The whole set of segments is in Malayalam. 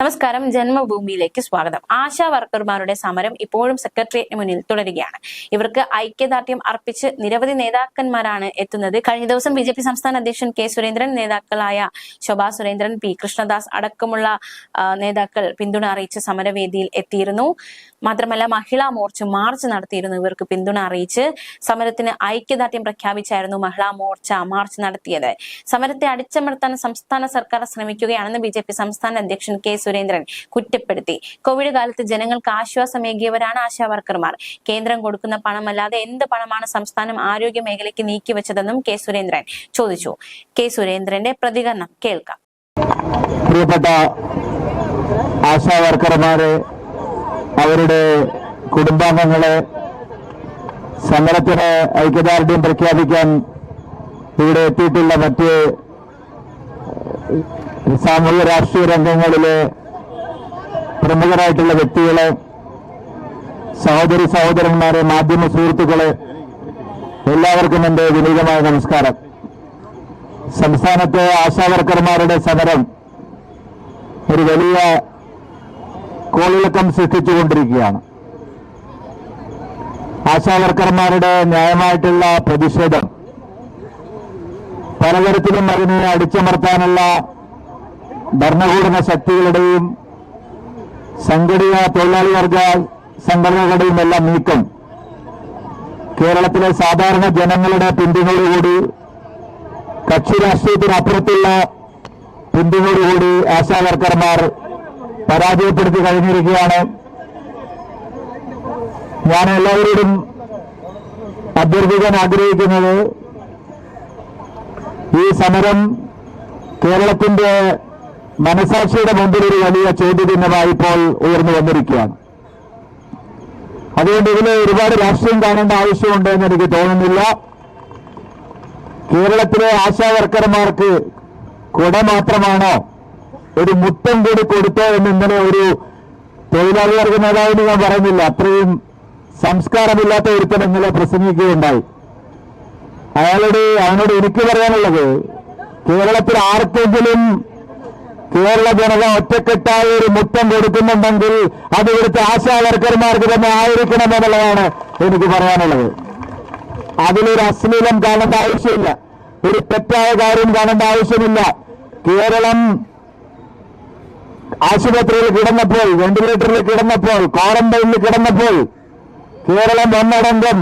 നമസ്കാരം. ജന്മഭൂമിയിലേക്ക് സ്വാഗതം. ആശാ വർക്കർമാരുടെ സമരം ഇപ്പോഴും സെക്രട്ടേറിയറ്റിന് മുന്നിൽ തുടരുകയാണ്. ഇവർക്ക് ഐക്യദാർഢ്യം അർപ്പിച്ച് നിരവധി നേതാക്കന്മാരാണ് എത്തുന്നത്. കഴിഞ്ഞ ദിവസം ബി സംസ്ഥാന അധ്യക്ഷൻ കെ സുരേന്ദ്രൻ നേതാക്കളായ ശോഭാ സുരേന്ദ്രൻ പി കൃഷ്ണദാസ് അടക്കമുള്ള നേതാക്കൾ പിന്തുണ അറിയിച്ച് സമരവേദിയിൽ എത്തിയിരുന്നു. മാത്രമല്ല മഹിളാ മോർച്ച മാർച്ച് നടത്തിയിരുന്നു ഇവർക്ക് പിന്തുണ അറിയിച്ച്. സമരത്തിന് ഐക്യദാർഢ്യം പ്രഖ്യാപിച്ചായിരുന്നു മഹിളാ മോർച്ച മാർച്ച് നടത്തിയത്. സമരത്തെ അടിച്ചമർത്താൻ സംസ്ഥാന സർക്കാർ ശ്രമിക്കുകയാണെന്ന് ബി സംസ്ഥാന അധ്യക്ഷൻ കെ സുരേന്ദ്രൻ കുറ്റപ്പെടുത്തി. കോവിഡ് കാലത്ത് ജനങ്ങൾക്ക് ആശ്വാസമേകിയവരാണ് ആശാ വർക്കർമാർ. കേന്ദ്രം കൊടുക്കുന്ന പണമല്ലാതെ എന്ത് പണമാണ് സംസ്ഥാനം ആരോഗ്യ മേഖലയ്ക്ക് നീക്കിവെച്ചതെന്നും കെ സുരേന്ദ്രൻ ചോദിച്ചു. കെ സുരേന്ദ്രന്റെ പ്രതികരണം കേൾക്കാം. പ്രിയപ്പെട്ട ആശാ വർക്കർമാരെ അവരുടെ കുടുംബാംഗങ്ങളെ സമരത്തിന് ഐക്യദാർഢ്യം പ്രഖ്യാപിക്കാൻ ഇവിടെ എത്തിയിട്ടുള്ള മറ്റ് സാമൂഹ്യ രാഷ്ട്രീയ രംഗങ്ങളിലെ പ്രമുഖരായിട്ടുള്ള വ്യക്തികളെ സഹോദരി സഹോദരന്മാരെ മാധ്യമ സുഹൃത്തുക്കളെ എല്ലാവർക്കും എന്റെ വിനീതമായ നമസ്കാരം. സംസ്ഥാനത്തെ ആശാവർക്കർമാരുടെ സമരം ഒരു വലിയ കോളിളക്കം സൃഷ്ടിച്ചുകൊണ്ടിരിക്കുകയാണ്. ആശാവർക്കർമാരുടെ ന്യായമായിട്ടുള്ള പ്രതിഷേധം പലതരത്തിലും അതിനെ അടിച്ചമർത്താനുള്ള ഭരണകൂടന ശക്തികളുടെയും സംഘടിത തൊഴിലാളി വർഗ സംഘടനകളുടെയും എല്ലാം നീക്കം കേരളത്തിലെ സാധാരണ ജനങ്ങളുടെ പിന്തുണയോടുകൂടി കക്ഷി രാഷ്ട്രീയത്തിനപ്പുറത്തുള്ള പിന്തുണയോടുകൂടി ആശാ വർക്കർമാർ പരാജയപ്പെടുത്തി കഴിഞ്ഞിരിക്കുകയാണ്. ഞാൻ എല്ലാവരോടും അഭ്യർത്ഥിക്കാൻ ആഗ്രഹിക്കുന്നത് ഈ സമരം കേരളത്തിന്റെ മനസാക്ഷിയുടെ മുമ്പിൽ ഒരു വലിയ ചോദ്യചിഹ്നമായി ഇപ്പോൾ ഉയർന്നു വന്നിരിക്കുകയാണ്. അതുകൊണ്ട് ഇതിൽ ഒരുപാട് രാഷ്ട്രീയം കാണേണ്ട ആവശ്യമുണ്ട് എന്ന് എനിക്ക് തോന്നുന്നില്ല. കേരളത്തിലെ ആശാ വർക്കർമാർക്ക് കുട മാത്രമാണോ ഒരു മുത്തം കൂടി കൊടുത്തോ എന്ന് ഇന്നലെ ഒരു തൊഴിലാളി വർഗ നേതാവിന് ഞാൻ പറയുന്നില്ല. അത്രയും സംസ്കാരമില്ലാത്ത ഒരുത്തൻ ഇന്നലെ പ്രസംഗിക്കുകയുണ്ടായി. അയാളോട് അവനോട് എനിക്ക് പറയാനുള്ളത് കേരളത്തിൽ ആർക്കെങ്കിലും കേരള ജനത ഒറ്റക്കെട്ടായ ഒരു മുട്ടം കൊടുക്കുന്നുണ്ടെങ്കിൽ അത് ഇവിടുത്തെ ആശാ വർക്കർമാർക്ക് തന്നെ ആയിരിക്കണം എന്നുള്ളതാണ് എനിക്ക് പറയാനുള്ളത്. അതിലൊരു അശ്ലീലം കാണേണ്ട ആവശ്യമില്ല. ഒരു തെറ്റായ കാര്യം കാണേണ്ട ആവശ്യമില്ല. കേരളം ആശുപത്രിയിൽ കിടന്നപ്പോൾ വെന്റിലേറ്ററിൽ കിടന്നപ്പോൾ ക്വാറന്റൈനിൽ കിടന്നപ്പോൾ കേരളം ഒന്നടങ്കം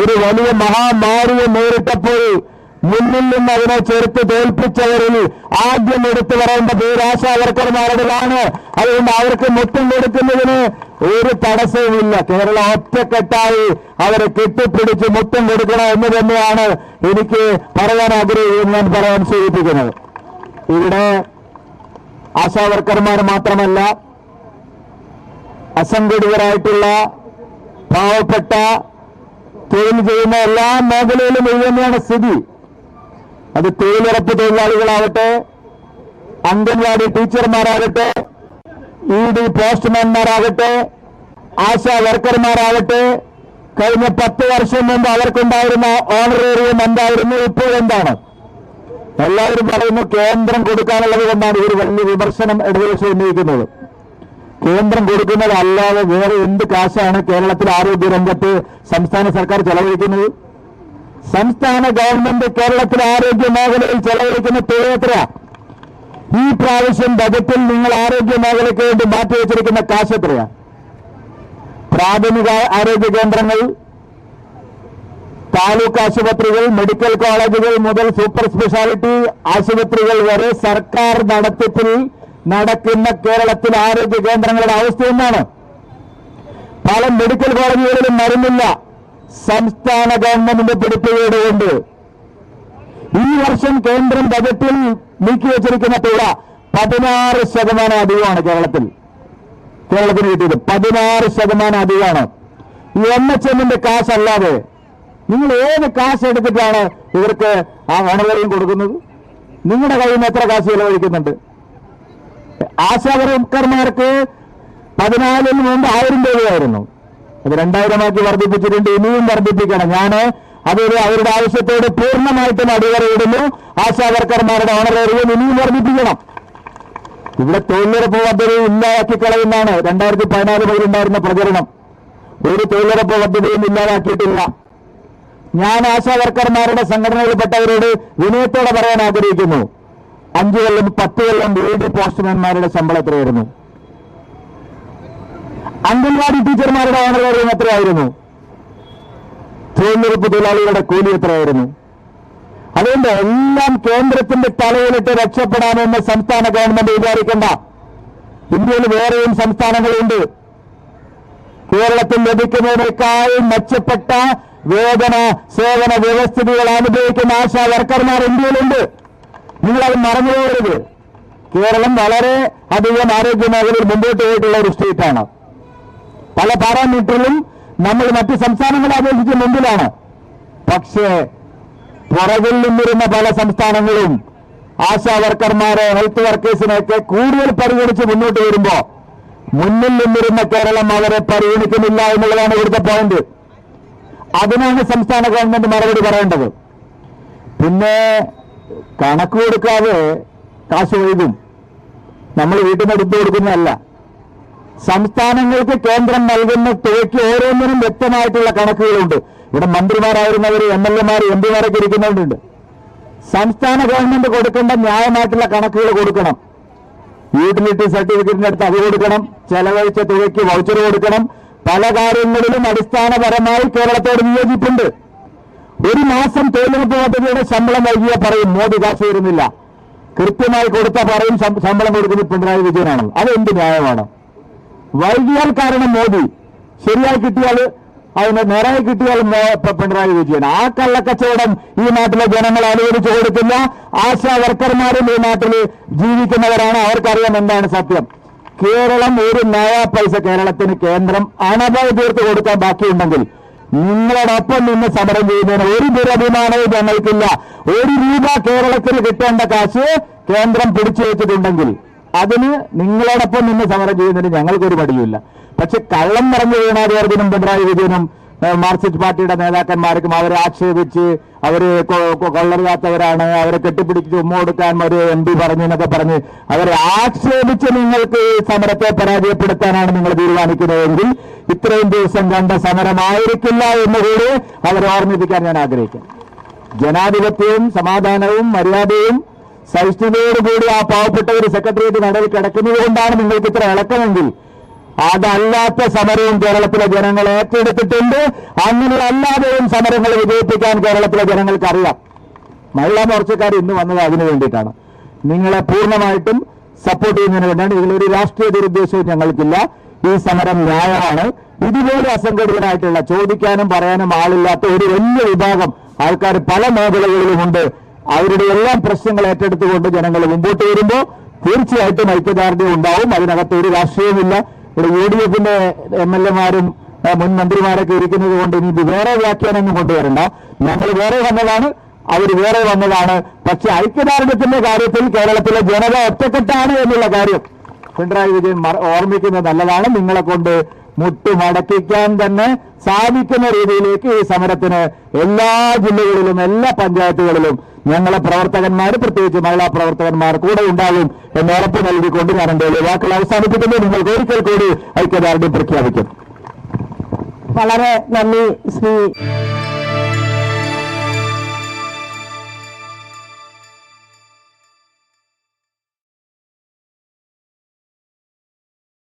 ഒരു വലിയ മഹാമാരിയെ നേരിട്ടപ്പോൾ മുന്നിൽ നിന്ന് അതിനെ ചെറുത്ത് തോൽപ്പിച്ചവരിൽ ആദ്യം എടുത്തു പറയേണ്ട പേര് ആശാ വർക്കർമാരുടേതാണ് അതുകൊണ്ട് അവർക്ക് മുത്തം കൊടുക്കുന്നതിന് ഒരു തടസ്സവുമില്ല. കേരള ഒറ്റക്കെട്ടായി അവരെ കെട്ടിപ്പിടിച്ച് മുത്തം കൊടുക്കണം എന്ന് തന്നെയാണ് എനിക്ക് പറയാൻ ആഗ്രഹിക്കുന്നത് ഞാൻ പറയാൻ സൂചിപ്പിക്കുന്നത്. ഇവിടെ ആശാവർക്കർമാർ മാത്രമല്ല അസംഘടിതരായിട്ടുള്ള പാവപ്പെട്ട തൊഴിൽ ചെയ്യുന്ന എല്ലാ മേഖലയിലും ഇത് തന്നെയാണ് സ്ഥിതി. അത് തൊഴിലുറപ്പ് തൊഴിലാളികളാവട്ടെ അംഗൻവാടി ടീച്ചർമാരാകട്ടെ ഇ ഡി പോസ്റ്റ്മാൻമാരാകട്ടെ ആശാ വർക്കർമാരാകട്ടെ കഴിഞ്ഞ പത്ത് വർഷം മുമ്പ് അവർക്കുണ്ടായിരുന്ന ഓണറേറിയം എന്തായിരുന്നു ഇപ്പോഴെന്താണ് എല്ലാവരും പറയുന്നു കേന്ദ്രം കൊടുക്കാനുള്ളത് കൊണ്ടാണ് ഇവർ വലിയ വിമർശനം ഇടതുപക്ഷ ഉന്നയിക്കുന്നത്. കേന്ദ്രം കൊടുക്കുന്നതല്ലാതെ വേറെ എന്ത് കാശാണ് കേരളത്തിൽ ആരോഗ്യ രംഗത്ത് സംസ്ഥാന സർക്കാർ ചെലവഴിക്കുന്നത്? സംസ്ഥാന ഗവൺമെന്റ് കേരളത്തിലെ ആരോഗ്യ മേഖലയിൽ ചെലവഴിക്കുന്ന തുക ഈ പ്രാവശ്യം ബജറ്റിൽ നിങ്ങൾ ആരോഗ്യ മേഖലയ്ക്ക് വേണ്ടി മാറ്റിവെച്ചിരിക്കുന്ന കാശ് എത്രയാണ് പ്രാഥമിക ആരോഗ്യ കേന്ദ്രങ്ങൾ താലൂക്ക് ആശുപത്രികൾ മെഡിക്കൽ കോളേജുകൾ മുതൽ സൂപ്പർ സ്പെഷ്യാലിറ്റി ആശുപത്രികൾ വരെ സർക്കാർ നടത്തിപ്പിൽ നടക്കുന്ന കേരളത്തിലെ ആരോഗ്യ കേന്ദ്രങ്ങളുടെ അവസ്ഥ എന്താണ് പല മെഡിക്കൽ കോളേജുകളിലും മരുന്നില്ല. സംസ്ഥാന ഗവൺമെന്റിന്റെ പിടിപ്പുകയുടെ കൊണ്ട് ഈ വർഷം കേന്ദ്രം ബജറ്റിൽ നീക്കിവെച്ചിരിക്കുന്ന തുക പതിനാറ് ശതമാനം അധികമാണ് കേരളത്തിൽ. കേരളത്തിന് കിട്ടിയത് പതിനാറ് ശതമാനം അധികമാണ്. ഈ എൻ എച്ച് എമ്മിന്റെ കാശ് അല്ലാതെ നിങ്ങൾ ഏത് കാശ് എടുത്തിട്ടാണ് ഇവർക്ക് ആ ഓണവരെയും കൊടുക്കുന്നത്? നിങ്ങളുടെ കയ്യിൽ നിന്ന് എത്ര കാശ് ചെലവഴിക്കുന്നുണ്ട്? ആശാവർക്കർമാർക്ക് പതിനാലിന് മുമ്പ് ആയിരം രൂപയായിരുന്നു. അത് രണ്ടായിരമാക്കി വർദ്ധിപ്പിച്ചിട്ടുണ്ട് ഇനിയും വർദ്ധിപ്പിക്കണം. ഞാൻ അതൊരു അവരുടെ ആവശ്യത്തോട് പൂർണമായിട്ടും അടിവരയിടുന്നു. ആശാവർക്കർമാരുടെ ഓണറേറിയം ഇനിയും വർദ്ധിപ്പിക്കണം. ഇവിടെ തൊഴിലുറപ്പ് പദ്ധതി ഇല്ലാതാക്കി കളയുന്നതാണ് രണ്ടായിരത്തി പതിനാല് മുതൽ ഉണ്ടായിരുന്ന പ്രചരണം. ഒരു തൊഴിലുറപ്പ് പദ്ധതിയും ഇല്ലാതാക്കിയിട്ടില്ല. ഞാൻ ആശാ വർക്കർമാരുടെ സംഘടനയിൽപ്പെട്ടവരോട് വിനയത്തോടെ പറയാൻ ആഗ്രഹിക്കുന്നു. അഞ്ചു കൊല്ലം പത്ത് കൊല്ലം വീട് പോസ്റ്റ്മാൻമാരുടെ ശമ്പളം എത്രയായിരുന്നു? അംഗൻവാടി ടീച്ചർമാരുടെ ഓണറേറിയം എത്രയായിരുന്നു? തൊഴിലുറപ്പ് തൊഴിലാളികളുടെ കൂലി എത്രയായിരുന്നു? അതുകൊണ്ട് എല്ലാം കേന്ദ്രത്തിന്റെ തലയിലിട്ട് രക്ഷപ്പെടാമെന്ന് സംസ്ഥാന ഗവൺമെന്റ് വിചാരിക്കണ്ട. ഇന്ത്യയിൽ വേറെയും സംസ്ഥാനങ്ങളുണ്ട്. കേരളത്തിൽ ലഭിക്കുന്നതിനേക്കാൾ മെച്ചപ്പെട്ട വേതന സേവന വ്യവസ്ഥിതികൾ അനുഭവിക്കുന്ന ആശാ വർക്കർമാർ ഇന്ത്യയിലുണ്ട്. നിങ്ങളത് മറന്നു പോകരുത് കേരളം വളരെ അധികം ആരോഗ്യ മേഖലയിൽ മുമ്പോട്ട് പോയിട്ടുള്ള ഒരു സ്റ്റേറ്റാണ് പല പാരാമീറ്ററിലും നമ്മൾ മറ്റ് സംസ്ഥാനങ്ങളെ അപേക്ഷിച്ച് മുമ്പിലാണ്. പക്ഷേ പുറകിൽ നിന്നിരുന്ന പല സംസ്ഥാനങ്ങളും ആശാ വർക്കർമാരെ ഹെൽത്ത് വർക്കേഴ്സിനെയൊക്കെ കൂടുതൽ പരിഗണിച്ച് മുന്നോട്ട് വരുമ്പോ മുന്നിൽ നിന്നിരുന്ന കേരളം അവരെ പരിഗണിക്കുന്നില്ല എന്നുള്ളതാണ് ഇവിടുത്തെ പോയിന്റ് അതിനാണ് സംസ്ഥാന ഗവൺമെന്റ് മറുപടി പറയേണ്ടത്. പിന്നെ കണക്ക് കൊടുക്കാതെ കാശ് ഒഴുകും. നമ്മൾ വീട്ടിൽ നിന്ന് എടുത്തു കൊടുക്കുന്നതല്ല. സംസ്ഥാനങ്ങൾക്ക് കേന്ദ്രം നൽകുന്ന തുകയ്ക്ക് ഓരോന്നിനും വ്യക്തമായിട്ടുള്ള കണക്കുകളുണ്ട്. ഇവിടെ മന്ത്രിമാരായിരുന്നവർ എം എൽ എമാർ എം പിമാരൊക്കെ ഇരിക്കുന്നവരുണ്ട് സംസ്ഥാന ഗവൺമെന്റ് കൊടുക്കേണ്ട ന്യായമായിട്ടുള്ള കണക്കുകൾ കൊടുക്കണം. യൂട്ടിലിറ്റി സർട്ടിഫിക്കറ്റിന്റെ അടുത്ത് അത് കൊടുക്കണം. ചെലവഴിച്ച തുകയ്ക്ക് വൗച്ചർ കൊടുക്കണം. പല കാര്യങ്ങളിലും അടിസ്ഥാനപരമായി കേരളത്തോട് വിയോജിപ്പുണ്ട്. ഒരു മാസം തൊഴിലുറപ്പ് പദ്ധതിയുടെ ശമ്പളം നൽകിയ പറയും മോദി കാശ് വരുന്നില്ല കൃത്യമായി കൊടുത്ത പറയും ശമ്പളം കൊടുക്കുന്നത് പിണറായി വിജയനാണ്. അത് എന്ത് ന്യായമാണ്? വൈകിയാൽ കാരണം മോദി. ശരിയായി കിട്ടിയാൽ അതിന് നിറയെ കിട്ടിയാൽ പിണറായി വിജയൻ. ആ കള്ളക്കച്ചവടം ഈ നാട്ടിലെ ജനങ്ങൾ അനുവദിച്ചു കൊടുക്കില്ല. ആശാ വർക്കർമാരും ഈ നാട്ടിൽ ജീവിക്കുന്നവരാണ്. അവർക്കറിയാം എന്താണ് സത്യം. കേരളം ഒരു നയാ പൈസ കേരളത്തിന് കേന്ദ്രം അണബായി തീർത്ത് കൊടുക്കാൻ ബാക്കിയുണ്ടെങ്കിൽ നിങ്ങളോടൊപ്പം നിന്ന് സമരം ചെയ്യുന്നതിന് ഒരു ദുരഭിമാനവും ഞങ്ങൾക്കില്ല. ഒരു രൂപ കേരളത്തിന് കിട്ടേണ്ട കാശ് കേന്ദ്രം പിടിച്ചു വെച്ചിട്ടുണ്ടെങ്കിൽ അതിന് നിങ്ങളോടൊപ്പം നിന്ന് സമരം ചെയ്യുന്നതിന് ഞങ്ങൾക്കൊരു പടിയുമില്ല. പക്ഷെ കള്ളം പറഞ്ഞു വീണാദേവർഗനും പിണറായി വിജയനും മാർക്സിസ്റ്റ് പാർട്ടിയുടെ നേതാക്കന്മാർക്കും അവരെ ആക്ഷേപിച്ച് കൊ- കൊള്ളരുതാത്തവരാണ്. അവരെ കെട്ടിപ്പിടിച്ച് ഉമ്മ കൊടുക്കാൻ ഒരു എം പി പറഞ്ഞു എന്നൊക്കെ പറഞ്ഞ് അവരെ ആക്ഷേപിച്ച് നിങ്ങൾക്ക് സമരത്തെ പരാജയപ്പെടുത്താനാണ് നിങ്ങൾ തീരുമാനിക്കുന്നതെങ്കിൽ ഇത്രയും ദിവസം കണ്ട സമരമായിരിക്കില്ല എന്നുകൂടി അവരെ ഓർമ്മിപ്പിക്കാൻ ഞാൻ ആഗ്രഹിക്കുന്നു. ജനാധിപത്യവും സമാധാനവും മര്യാദയും സഹിഷ്ണുതയോടുകൂടി ആ പാവപ്പെട്ട ഒരു സെക്രട്ടേറിയറ്റ് നടയിൽ കിടക്കുന്നത് കൊണ്ടാണ് നിങ്ങൾക്ക് ഇത്ര ഇളക്കമെങ്കിൽ. അതല്ലാത്ത സമരവും കേരളത്തിലെ ജനങ്ങൾ ഏറ്റെടുത്തിട്ടുണ്ട്. അങ്ങനെ അല്ലാതെയും സമരങ്ങൾ വിജയിപ്പിക്കാൻ കേരളത്തിലെ ജനങ്ങൾക്ക് അറിയാം മഹിളാ മോർച്ചക്കാർ ഇന്ന് വന്നത് അതിനു വേണ്ടിയിട്ടാണ്. നിങ്ങളെ പൂർണമായിട്ടും സപ്പോർട്ട് ചെയ്യുന്നതിന് വേണ്ടിയാണ്. ഇതിലൊരു രാഷ്ട്രീയ ദുരുദ്ദേശവും ഞങ്ങൾക്കില്ല. ഈ സമരം ന്യായമാണ്. ഇതുപോലെ അസംഘടിതരായിട്ടുള്ള ചോദിക്കാനും പറയാനും ആളില്ലാത്ത ഒരു വലിയ വിഭാഗം ആൾക്കാർ പല മേഖലകളിലുമുണ്ട് അവരുടെ എല്ലാം പ്രശ്നങ്ങൾ ഏറ്റെടുത്തുകൊണ്ട് ജനങ്ങൾ മുമ്പോട്ട് വരുമ്പോൾ തീർച്ചയായിട്ടും ഐക്യദാർഢ്യം ഉണ്ടാവും. അതിനകത്ത് ഒരു രാഷ്ട്രീയമില്ല ഇവിടെ യു ഡി എഫിന്റെ എം എൽ എമാരും മുൻ മന്ത്രിമാരൊക്കെ ഇരിക്കുന്നത് കൊണ്ട് ഇനി വേറെ വ്യാഖ്യാനമൊന്നും കൊണ്ടുവരണ്ട. ഞങ്ങൾ വേറെ വന്നതാണ് അവർ വേറെ വന്നതാണ്. പക്ഷെ ഐക്യദാർഢ്യത്തിന്റെ കാര്യത്തിൽ കേരളത്തിലെ ജനത ഒറ്റക്കെട്ടാണ് എന്നുള്ള കാര്യം പിണറായി വിജയൻ ഓർമ്മിക്കുന്നത് നല്ലതാണ്. നിങ്ങളെ കൊണ്ട് മുട്ടുമടക്കിക്കാൻ തന്നെ സാധിക്കുന്ന രീതിയിലേക്ക് ഈ സമരത്തിന് എല്ലാ ജില്ലകളിലും എല്ലാ പഞ്ചായത്തുകളിലും ഞങ്ങളെ പ്രവർത്തകന്മാർ പ്രത്യേകിച്ച് മഹിളാ പ്രവർത്തകന്മാർ കൂടെ ഉണ്ടാകും എന്ന് ഉറപ്പ് നൽകിക്കൊണ്ട് ഞാൻ എന്റെ വാക്കുകൾ അവസാനിപ്പിക്കുന്നു. നിങ്ങൾക്ക് ഒരിക്കൽ കൂടി ഐക്യദാർഢ്യം പ്രഖ്യാപിക്കും. വളരെ നന്ദി ശ്രീ